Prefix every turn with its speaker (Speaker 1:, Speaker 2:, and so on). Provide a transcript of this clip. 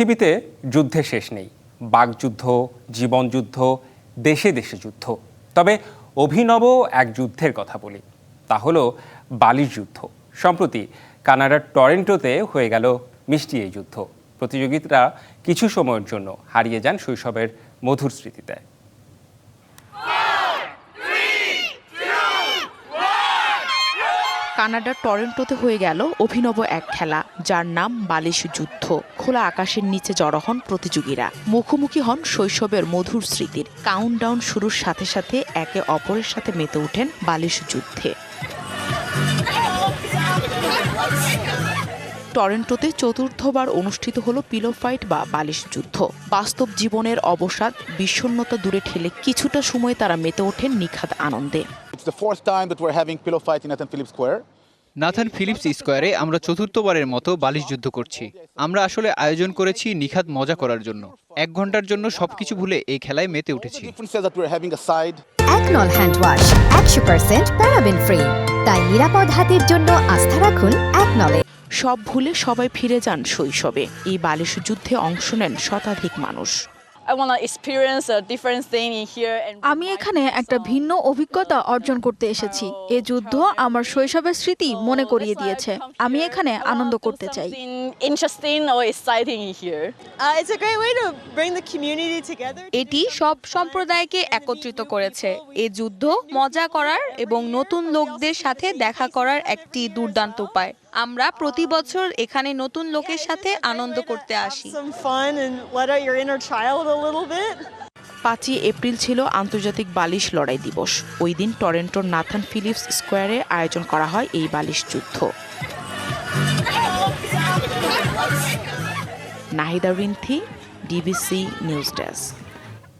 Speaker 1: পৃথিবীতে যুদ্ধের শেষ নেই। বাঘযুদ্ধ জীবনযুদ্ধ, দেশে দেশে যুদ্ধ। তবে অভিনব এক যুদ্ধের কথা বলি। তা হলো বালির যুদ্ধ। সম্প্রতি কানাডার টরেন্টোতে হয়ে গেল মিষ্টি এই যুদ্ধ। প্রতিযোগিতারা কিছু সময়ের জন্য হারিয়ে যান শৈশবের মধুর স্মৃতিতে।
Speaker 2: কানাডার টরেন্টোতে হয়ে গেল অভিনব এক খেলা, যার নাম বালিশ যুদ্ধ। খোলা আকাশের নিচে জড়ো হন প্রতিযোগীরা। মুখোমুখি হন শৈশবের মধুর স্মৃতির। কাউন্টডাউন শুরুর সাথে সাথে একে অপরের সাথে মেতে ওঠেন বালিশ যুদ্ধে। টরেন্টোতে চতুর্থবার অনুষ্ঠিত হলো পিলো ফাইট বা বালিশ যুদ্ধ। বাস্তব জীবনের অবসাদ, বিষণ্ণতা দূরে ঠেলে কিছুটা সময় তারা মেতে ওঠেন নিখাদ আনন্দে।
Speaker 3: The fourth time that we're having pillow fight in Nathan Phillips Square.
Speaker 4: Nathan Phillips স্কোয়ারে আমরা চতুর্থবারের মতো বালিশ যুদ্ধ করছি। আমরা আসলে আয়োজন করেছি নিখাত মজা করার জন্য। এক ঘণ্টার জন্য সবকিছু ভুলে এই খেলায় মেতে উঠেছি।
Speaker 5: একনল হ্যান্ড ওয়াশ একশো পার্সেন্ট প্যারাবেন ফ্রি তাই নিরাপদ হাতের জন্য আস্থা রাখুন একনলে
Speaker 2: সব ভুলে সবাই ফিরে যান শৈশবে। এই বালিশ যুদ্ধে অংশ নেন শতাধিক মানুষ।
Speaker 6: I want to experience a different thing in here. And
Speaker 7: আমি এখানে একটা ভিন্ন অভিজ্ঞতা অর্জন করতে এসেছি। এ যুদ্ধ আমার শৈশবের স্মৃতি মনে করিয়ে দিয়েছে। আমি এখানে আনন্দ করতে চাই।
Speaker 6: Something interesting or exciting in here.
Speaker 8: Uh, it's a great way to bring the community together.
Speaker 9: এটি সব সম্প্রদায়কে একত্রিত করেছে। এ যুদ্ধ মজা করার এবং নতুন লোকদের সাথে দেখা করার একটি দুর্দান্ত উপায়। আমরা প্রতি বছর এখানে নতুন লোকের সাথে আনন্দ করতে আসি।
Speaker 2: পাঁচই এপ্রিল ছিল আন্তর্জাতিক বালিশ লড়াই দিবস। ওই দিন টরেন্টোর নাথান ফিলিপস স্কোয়ারে আয়োজন করা হয় এই বালিশ যুদ্ধ। Nahida Rinthi, DBC news desk.